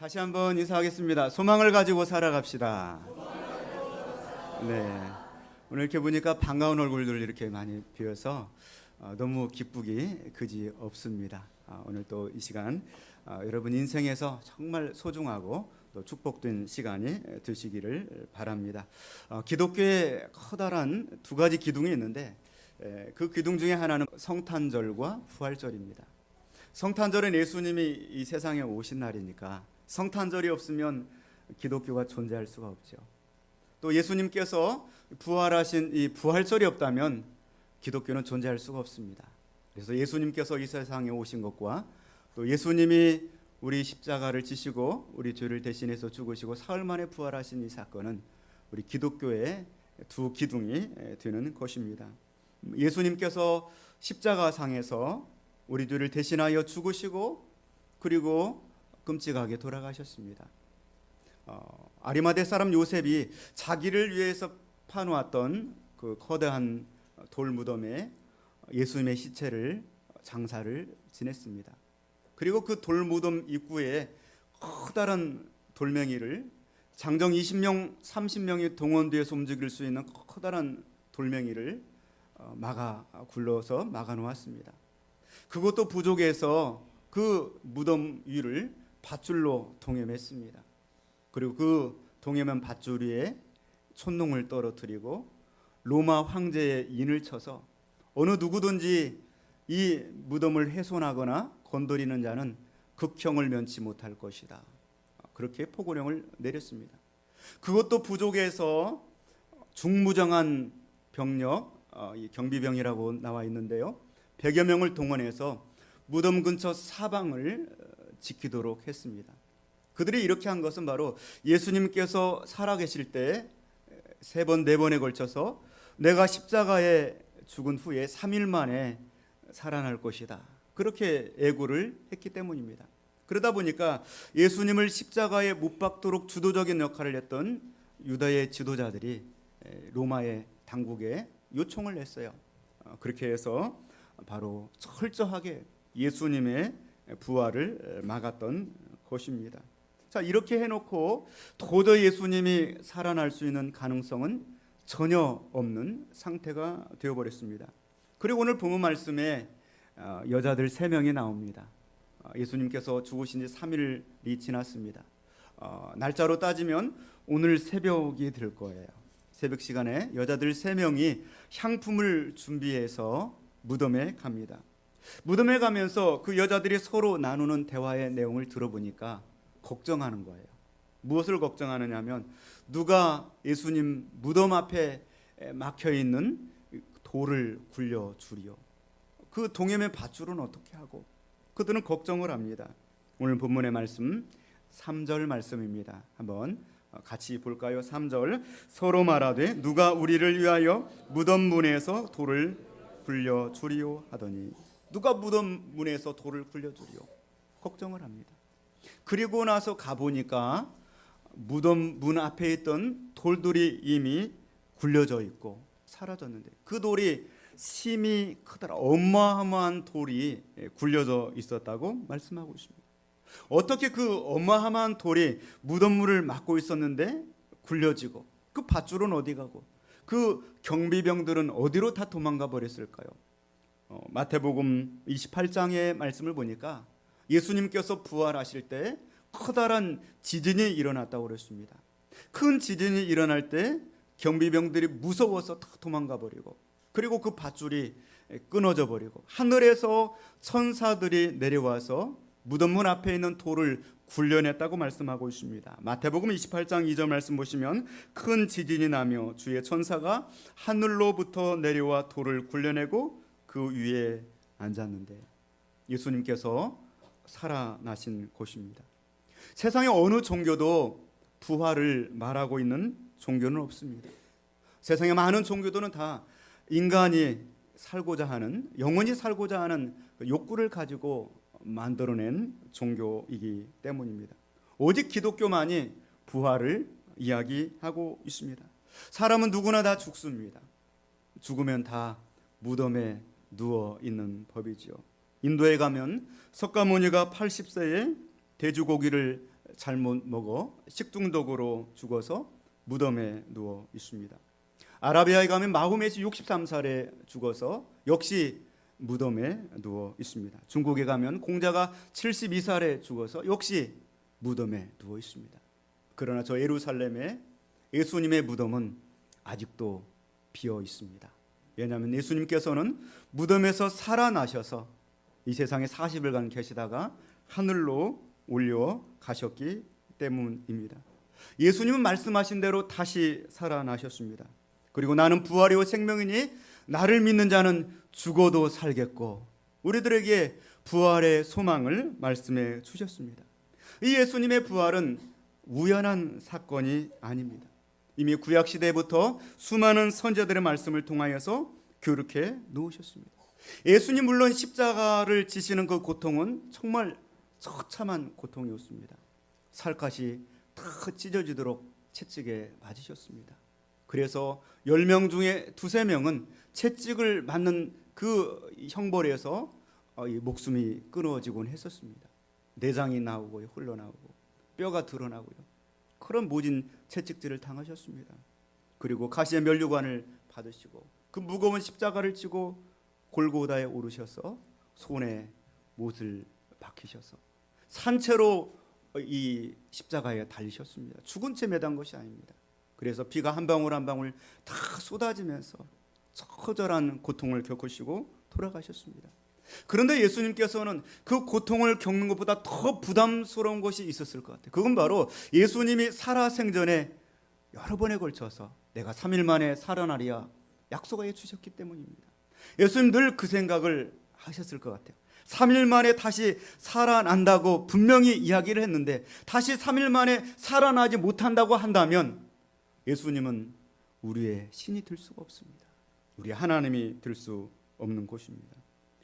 다시 한번 인사하겠습니다. 소망을 가지고 살아갑시다. 네. 오늘 이렇게 보니까 반가운 얼굴들 이렇게 많이 비어서 어, 너무 기쁘기 그지 없습니다. 아, 오늘 또 이 시간 아, 여러분 인생에서 정말 소중하고 또 축복된 시간이 되시기를 바랍니다. 어, 기독교에 커다란 두 가지 기둥이 있는데 에, 그 기둥 중에 하나는 성탄절과 부활절입니다. 성탄절은 예수님이 이 세상에 오신 날이니까 성탄절이 없으면 기독교가 존재할 수가 없죠. 또 예수님께서 부활하신 이 부활절이 없다면 기독교는 존재할 수가 없습니다. 그래서 예수님께서 이 세상에 오신 것과 또 예수님이 우리 십자가를 지시고 우리 죄를 대신해서 죽으시고 사흘 만에 부활하신 이 사건은 우리 기독교의 두 기둥이 되는 것입니다. 예수님께서 십자가상에서 우리 죄를 대신하여 죽으시고 그리고 끔찍하게 돌아가셨습니다. 어, 아리마대 사람 요셉이 자기를 위해서 파놓았던 그 거대한 돌 무덤에 예수님의 시체를 장사를 지냈습니다. 그리고 그 돌 무덤 입구에 커다란 돌멩이를 장정 20명, 30명이 동원돼서 움직일 수 있는 커다란 돌멩이를 어, 막아 굴러서 막아 놓았습니다. 그것도 부족해서 그 무덤 위를 밧줄로 동여맸습니다. 그리고 그 동해면 밧줄 위에 촛농을 떨어뜨리고 로마 황제의 인을 쳐서 어느 누구든지 이 무덤을 훼손하거나 건드리는 자는 극형을 면치 못할 것이다. 그렇게 포고령을 내렸습니다. 그것도 부족해서 중무장한 병력, 어, 이 경비병이라고 나와 있는데요. 100여 명을 동원해서 무덤 근처 사방을 어, 지키도록 했습니다. 그들이 이렇게 한 것은 바로 예수님께서 살아계실 때 세 번, 네 번에 걸쳐서 내가 십자가에 죽은 후에 3일 만에 살아날 것이다. 그렇게 애고를 했기 때문입니다. 그러다 보니까 예수님을 십자가에 못 박도록 주도적인 역할을 했던 유다의 지도자들이 로마의 당국에 요청을 했어요. 어, 그렇게 해서 바로 철저하게 예수님의 부활을 막았던 것입니다. 자, 이렇게 해놓고 도저히 예수님이 살아날 수 있는 가능성은 전혀 없는 상태가 되어버렸습니다. 그리고 오늘 본문 말씀에 어, 여자들 세 명이 나옵니다. 어, 예수님께서 죽으신 지 3일이 지났습니다. 어, 날짜로 따지면 오늘 새벽이 될 거예요. 새벽 시간에 여자들 세 명이 향품을 준비해서 무덤에 갑니다. 무덤에 가면서 그 여자들이 서로 나누는 대화의 내용을 들어보니까 걱정하는 거예요. 무엇을 걱정하느냐면 누가 예수님 무덤 앞에 막혀 있는 돌을 굴려 주리요. 그 동해의 밧줄은 어떻게 하고 그들은 걱정을 합니다. 오늘 본문의 말씀 3절 말씀입니다. 한번 같이 볼까요? 3절 서로 말하되 누가 우리를 위하여 무덤 문에서 돌을 굴려 주리요 하더니 누가 무덤 문에서 돌을 굴려 주리요 걱정을 합니다. 그리고 나서 가 보니까 무덤 문 앞에 있던 돌들이 이미 굴려져 있고 사라졌는데 그 돌이 심이 크더라 어마어마한 돌이 굴려져 있었다고 말씀하고 있습니다. 어떻게 그 어마어마한 돌이 무덤물을 막고 있었는데 굴려지고 그 밧줄은 어디 가고 그 경비병들은 어디로 다 도망가 버렸을까요? 어, 마태복음 28장의 말씀을 보니까 예수님께서 부활하실 때 커다란 지진이 일어났다고 그랬습니다. 큰 지진이 일어날 때 경비병들이 무서워서 다 도망가 버리고 그리고 그 밧줄이 끊어져 버리고 하늘에서 천사들이 내려와서 무덤 문 앞에 있는 돌을 굴려냈다고 말씀하고 있습니다. 마태복음 28장 2절 말씀 보시면 큰 지진이 나며 주의 천사가 하늘로부터 내려와 돌을 굴려내고 그 위에 앉았는데 예수님께서 살아나신 곳입니다. 세상의 어느 종교도 부활을 말하고 있는 종교는 없습니다. 세상의 많은 종교들은 다 인간이 살고자 하는 영원히 살고자 하는 그 욕구를 가지고 만들어낸 종교이기 때문입니다. 오직 기독교만이 부활을 이야기하고 있습니다. 사람은 누구나 다 죽습니다. 죽으면 다 무덤에 누워 있는 법이지요. 인도에 가면 석가모니가 80세에 돼지고기를 잘못 먹어 식중독으로 죽어서 무덤에 누워 있습니다. 아라비아에 가면 마호메시 63살에 죽어서 역시 무덤에 누워 있습니다. 중국에 가면 공자가 72살에 죽어서 역시 무덤에 누워 있습니다. 그러나 저 예루살렘에 예수님의 무덤은 아직도 비어 있습니다. 왜냐하면 예수님께서는 무덤에서 살아나셔서 이 세상에 40일간 계시다가 하늘로 올려 가셨기 때문입니다. 예수님은 말씀하신 대로 다시 살아나셨습니다. 그리고 나는 부활이요 생명이니 나를 믿는 자는 죽어도 살겠고 우리들에게 부활의 소망을 말씀해 주셨습니다. 이 예수님의 부활은 우연한 사건이 아닙니다. 이미 구약 시대부터 수많은 선제들의 말씀을 통하여서 교육해 놓으셨습니다. 예수님 물론 십자가를 지시는 그 고통은 정말 처참한 고통이었습니다. 살갗이 다 찢어지도록 채찍에 맞으셨습니다. 그래서 10명 중에 두세 명은 채찍을 맞는 그 형벌에서 어, 이 목숨이 끊어지곤 했었습니다. 내장이 나오고 흘러나오고 뼈가 드러나고요. 그런 모진 채찍질을 당하셨습니다. 그리고 가시의 면류관을 받으시고 그 무거운 십자가를 지고 골고다에 오르셔서 손에 못을 박히셔서 산채로 이 십자가에 달리셨습니다. 죽은 채 매단 것이 아닙니다. 그래서 피가 한 방울 한 방울 다 쏟아지면서 처절한 고통을 겪으시고 돌아가셨습니다. 그런데 예수님께서는 그 고통을 겪는 것보다 더 부담스러운 것이 있었을 것 같아요. 그건 바로 예수님이 살아생전에 여러 번에 걸쳐서 내가 3일 만에 살아나리야 약속하여 주셨기 때문입니다. 예수님 늘 그 생각을 하셨을 것 같아요. 3일 만에 다시 살아난다고 분명히 이야기를 했는데 다시 3일 만에 살아나지 못한다고 한다면 예수님은 우리의 신이 될 수가 없습니다. 우리 하나님이 될 수 없는 곳입니다.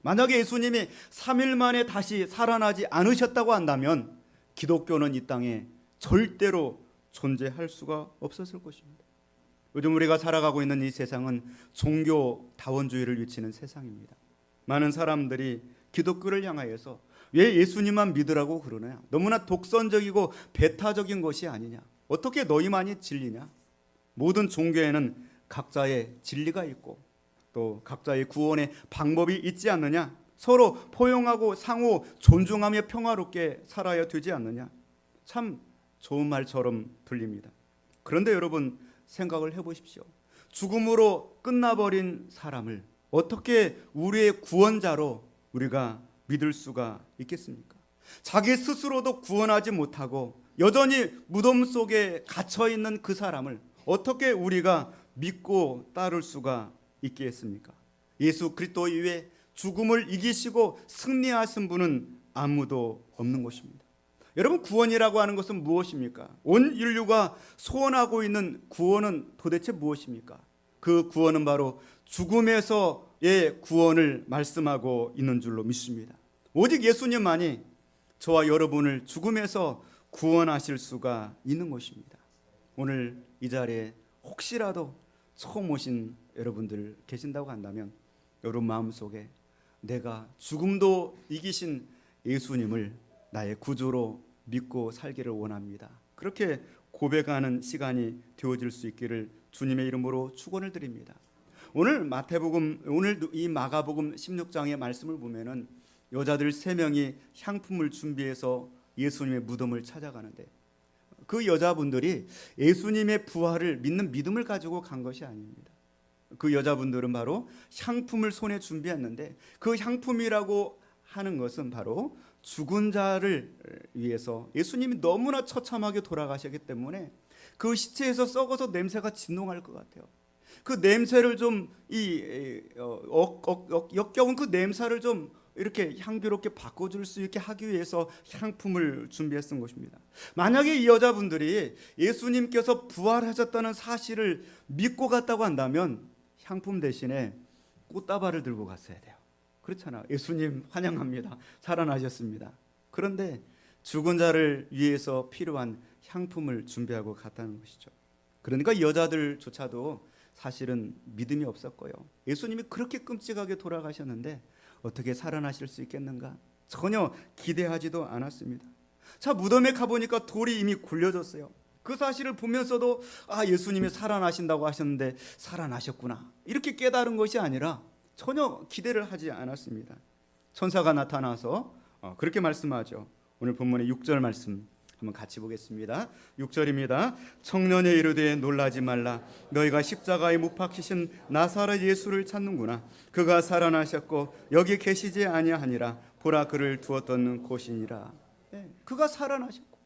만약에 예수님이 3일 만에 다시 살아나지 않으셨다고 한다면 기독교는 이 땅에 절대로 존재할 수가 없었을 것입니다. 요즘 우리가 살아가고 있는 이 세상은 종교 다원주의를 외치는 세상입니다. 많은 사람들이 기독교를 향하여서 왜 예수님만 믿으라고 그러느냐? 너무나 독선적이고 배타적인 것이 아니냐? 어떻게 너희만이 진리냐? 모든 종교에는 각자의 진리가 있고 또 각자의 구원의 방법이 있지 않느냐? 서로 포용하고 상호 존중하며 평화롭게 살아야 되지 않느냐? 참 좋은 말처럼 들립니다. 그런데 여러분 생각을 해보십시오. 죽음으로 끝나버린 사람을 어떻게 우리의 구원자로 우리가 믿을 수가 있겠습니까? 자기 스스로도 구원하지 못하고 여전히 무덤 속에 갇혀 있는 그 사람을 어떻게 우리가 믿고 따를 수가 있겠습니까? 예수 그리스도 이외에 죽음을 이기시고 승리하신 분은 아무도 없는 것입니다. 여러분 구원이라고 하는 것은 무엇입니까? 온 인류가 소원하고 있는 구원은 도대체 무엇입니까? 그 구원은 바로 죽음에서의 구원을 말씀하고 있는 줄로 믿습니다. 오직 예수님만이 저와 여러분을 죽음에서 구원하실 수가 있는 것입니다. 오늘 이 자리에 혹시라도 처음 오신 여러분들 계신다고 한다면 여러분 마음속에 내가 죽음도 이기신 예수님을 나의 구주로 믿고 살기를 원합니다. 그렇게 고백하는 시간이 되어질 수 있기를 주님의 이름으로 축원을 드립니다. 오늘 마태복음 오늘 이 마가복음 16장의 말씀을 보면은 여자들 세 명이 향품을 준비해서 예수님의 무덤을 찾아가는데 그 여자분들이 예수님의 부활을 믿는 믿음을 가지고 간 것이 아닙니다. 그 여자분들은 바로 향품을 손에 준비했는데 그 향품이라고 하는 것은 바로 죽은 자를 위해서 예수님이 너무나 처참하게 돌아가셨기 때문에 그 시체에서 썩어서 냄새가 진동할 것 같아요. 그 냄새를 좀이 어, 역겨운 그 냄새를 좀 이렇게 향기롭게 바꿔줄 수 있게 하기 위해서 향품을 준비했던 것입니다. 만약에 이 여자분들이 예수님께서 부활하셨다는 사실을 믿고 갔다고 한다면 향품 대신에 꽃다발을 들고 갔어야 돼요. 그렇잖아. 예수님 환영합니다. 살아나셨습니다. 그런데 죽은 자를 위해서 필요한 향품을 준비하고 갔다는 것이죠. 그러니까 여자들조차도 사실은 믿음이 없었고요. 예수님이 그렇게 끔찍하게 돌아가셨는데 어떻게 살아나실 수 있겠는가? 전혀 기대하지도 않았습니다. 자 무덤에 가보니까 돌이 이미 굴려졌어요. 그 사실을 보면서도 아 예수님이 살아나신다고 하셨는데 살아나셨구나 이렇게 깨달은 것이 아니라 전혀 기대를 하지 않았습니다. 천사가 나타나서 어, 그렇게 말씀하죠. 오늘 본문의 6절 말씀 한번 같이 보겠습니다. 6절입니다. 청년의 이르되 놀라지 말라. 너희가 십자가에 못 박히신 나사렛 예수를 찾는구나. 그가 살아나셨고 여기 계시지 아니하니라. 보라 그를 두었던 곳이니라. 네, 그가 살아나셨고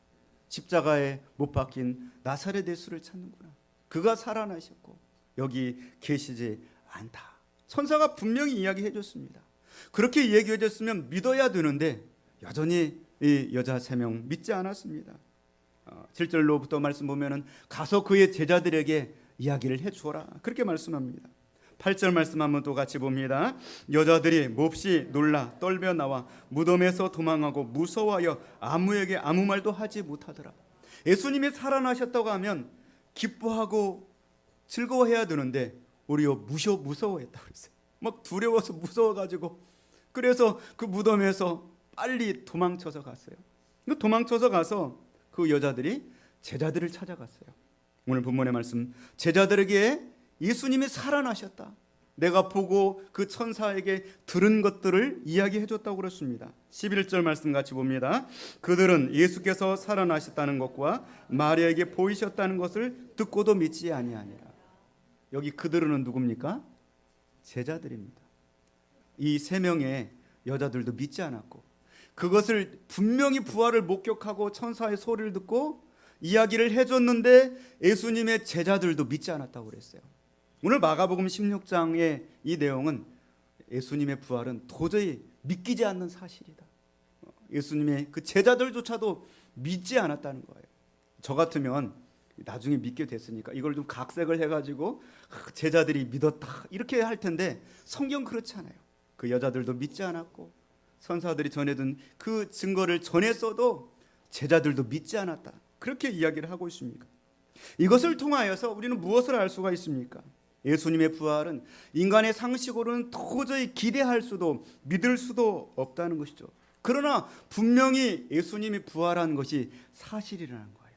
십자가에 못 박힌 나사렛 예수를 찾는구나. 그가 살아나셨고 여기 계시지 않다. 천사가 분명히 이야기해 줬습니다. 그렇게 얘기해 줬으면 믿어야 되는데 여전히 이 여자 세 명 믿지 않았습니다. 어, 7절로부터 말씀 보면은 가서 그의 제자들에게 이야기를 해 주어라. 그렇게 말씀합니다. 8절 말씀 한번 또 같이 봅니다. 여자들이 몹시 놀라 떨며 나와 무덤에서 도망하고 무서워하여 아무에게 아무 말도 하지 못하더라. 예수님이 살아나셨다고 하면 기뻐하고 즐거워해야 되는데 오히려 무셔 무서워했다 그랬어요. 막 두려워서 무서워 가지고 그래서 그 무덤에서 빨리 도망쳐서 갔어요. 그 도망쳐서 가서 그 여자들이 제자들을 찾아갔어요. 오늘 본문의 말씀 제자들에게 예수님이 살아나셨다. 내가 보고 그 천사에게 들은 것들을 이야기해 줬다고 그랬습니다. 11절 말씀 같이 봅니다. 그들은 예수께서 살아나셨다는 것과 마리아에게 보이셨다는 것을 듣고도 믿지 아니하니라. 여기 그들은 누굽니까? 제자들입니다. 이 세 명의 여자들도 믿지 않았고 그것을 분명히 부활을 목격하고 천사의 소리를 듣고 이야기를 해줬는데 예수님의 제자들도 믿지 않았다고 그랬어요. 오늘 마가복음 16장의 이 내용은 예수님의 부활은 도저히 믿기지 않는 사실이다. 예수님의 그 제자들조차도 믿지 않았다는 거예요. 저 같으면 나중에 믿게 됐으니까 이걸 좀 각색을 해가지고 제자들이 믿었다 이렇게 할 텐데 성경 그렇지 않아요. 그 여자들도 믿지 않았고 선사들이 전해둔 그 증거를 전했어도 제자들도 믿지 않았다. 그렇게 이야기를 하고 있습니까? 이것을 통하여서 우리는 무엇을 알 수가 있습니까? 예수님의 부활은 인간의 상식으로는 도저히 기대할 수도 믿을 수도 없다는 것이죠. 그러나 분명히 예수님이 부활한 것이 사실이라는 거예요.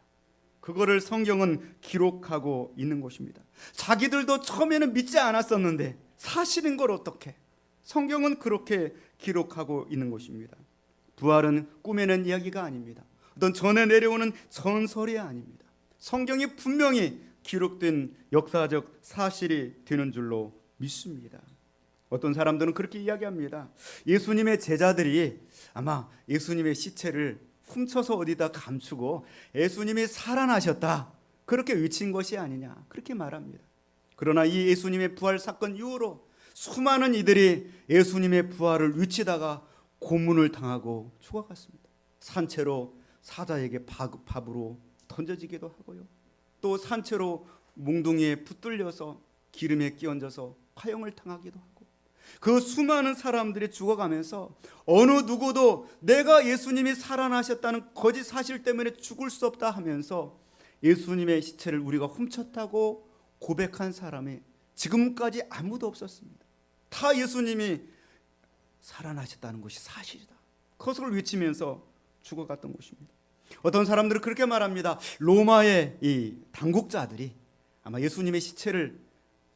그거를 성경은 기록하고 있는 것입니다. 자기들도 처음에는 믿지 않았었는데 사실인 걸 어떻게? 성경은 그렇게 기록하고 있는 것입니다. 부활은 꾸며낸 이야기가 아닙니다. 어떤 전에 내려오는 전설이 아닙니다. 성경이 분명히 기록된 역사적 사실이 되는 줄로 믿습니다. 어떤 사람들은 그렇게 이야기합니다. 예수님의 제자들이 아마 예수님의 시체를 훔쳐서 어디다 감추고 예수님이 살아나셨다. 그렇게 외친 것이 아니냐. 그렇게 말합니다. 그러나 이 예수님의 부활 사건 이후로 수많은 이들이 예수님의 부활을 외치다가 고문을 당하고 죽어갔습니다. 산채로 사자에게 밥으로 던져지기도 하고요. 또 산채로 몽둥이에 붙들려서 기름에 끼얹어서 화형을 당하기도 하고 그 수많은 사람들이 죽어가면서 어느 누구도 내가 예수님이 살아나셨다는 거짓 사실 때문에 죽을 수 없다 하면서 예수님의 시체를 우리가 훔쳤다고 고백한 사람이 지금까지 아무도 없었습니다. 다 예수님이 살아나셨다는 것이 사실이다. 그것을 외치면서 죽어갔던 것입니다. 어떤 사람들은 그렇게 말합니다. 로마의 이 당국자들이 아마 예수님의 시체를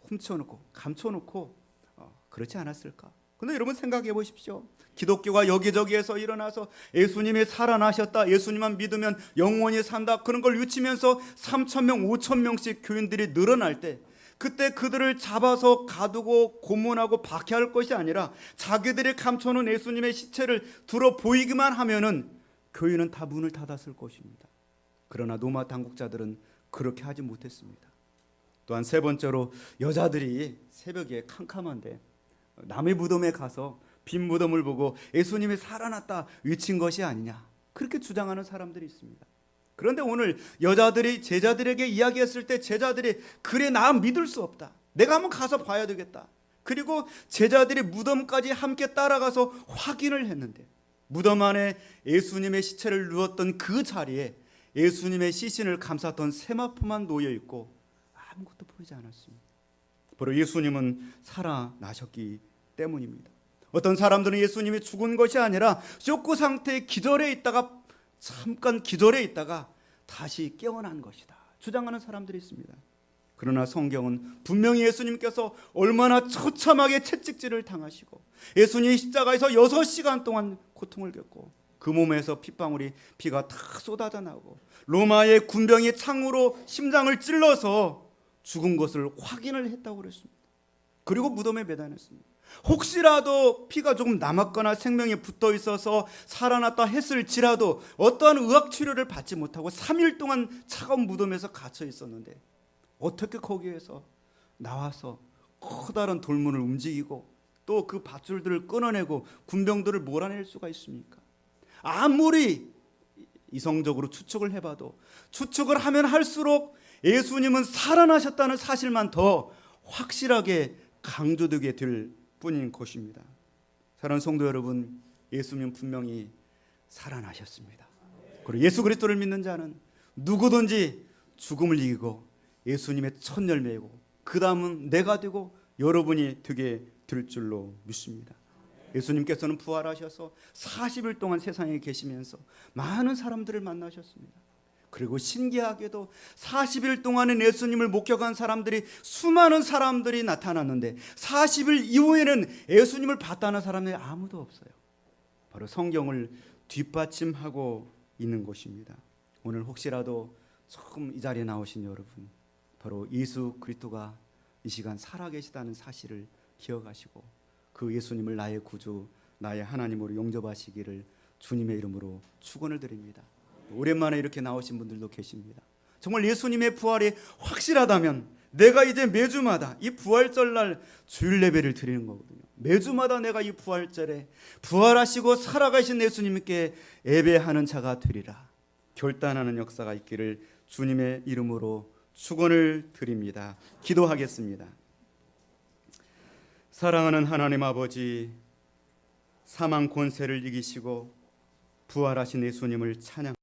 훔쳐놓고 감춰놓고 어, 그렇지 않았을까? 근데 여러분 생각해 보십시오. 기독교가 여기저기에서 일어나서 예수님이 살아나셨다. 예수님만 믿으면 영원히 산다. 그런 걸 외치면서 3천 명, 5천 명씩 교인들이 늘어날 때 그때 그들을 잡아서 가두고 고문하고 박해할 것이 아니라 자기들이 감춰놓은 예수님의 시체를 들어 보이기만 하면은 교인은 다 문을 닫았을 것입니다. 그러나 로마 당국자들은 그렇게 하지 못했습니다. 또한 세 번째로 여자들이 새벽에 캄캄한데 남의 무덤에 가서 빈 무덤을 보고 예수님이 살아났다 외친 것이 아니냐 그렇게 주장하는 사람들이 있습니다. 그런데 오늘 여자들이 제자들에게 이야기했을 때 제자들이 그래 나 믿을 수 없다. 내가 한번 가서 봐야 되겠다. 그리고 제자들이 무덤까지 함께 따라가서 확인을 했는데 무덤 안에 예수님의 시체를 누웠던 그 자리에 예수님의 시신을 감쌌던 세마포만 놓여 있고 아무것도 보이지 않았습니다. 바로 예수님은 살아나셨기 때문입니다. 어떤 사람들은 예수님이 죽은 것이 아니라 쇼크 상태의 기절해 있다가 잠깐 기절해 있다가 다시 깨어난 것이다. 주장하는 사람들이 있습니다. 그러나 성경은 분명히 예수님께서 얼마나 처참하게 채찍질을 당하시고 예수님이 십자가에서 6시간 동안 고통을 겪고 그 몸에서 핏방울이 피가 다 쏟아져 나오고 로마의 군병이 창으로 심장을 찔러서 죽은 것을 확인을 했다고 그랬습니다. 그리고 무덤에 매다녔습니다. 혹시라도 피가 조금 남았거나 생명이 붙어 있어서 살아났다 했을지라도 어떠한 의학 치료를 받지 못하고 3일 동안 차가운 무덤에서 갇혀 있었는데 어떻게 거기에서 나와서 커다란 돌문을 움직이고 또 그 밧줄들을 끊어내고 군병들을 몰아낼 수가 있습니까? 아무리 이성적으로 추측을 해봐도 추측을 하면 할수록 예수님은 살아나셨다는 사실만 더 확실하게 강조되게 될 뿐인 것입니다. 사랑하는 성도 여러분, 예수님 분명히 살아나셨습니다. 그리고 예수 그리스도를 믿는 자는 누구든지 죽음을 이기고 예수님의 첫 열매이고 그 다음은 내가 되고 여러분이 되게 될 줄로 믿습니다. 예수님께서는 부활하셔서 40일 동안 세상에 계시면서 많은 사람들을 만나셨습니다. 그리고 신기하게도 40일 동안은 예수님을 목격한 사람들이 수많은 사람들이 나타났는데 40일 이후에는 예수님을 봤다는 사람이 아무도 없어요. 바로 성경을 뒷받침하고 있는 것입니다. 오늘 혹시라도 처음 이 자리에 나오신 여러분, 바로 예수 그리스도가 이 시간 살아계시다는 사실을 기억하시고 그 예수님을 나의 구주, 나의 하나님으로 용접하시기를 주님의 이름으로 축원을 드립니다. 오랜만에 이렇게 나오신 분들도 계십니다. 정말 예수님의 부활이 확실하다면 내가 이제 매주마다 이 부활절 날 주일 예배를 드리는 거거든요. 매주마다 내가 이 부활절에 부활하시고 살아가신 예수님께 예배하는 자가 되리라. 결단하는 역사가 있기를 주님의 이름으로 축원을 드립니다. 기도하겠습니다. 사랑하는 하나님 아버지 사망 권세를 이기시고 부활하신 예수님을 찬양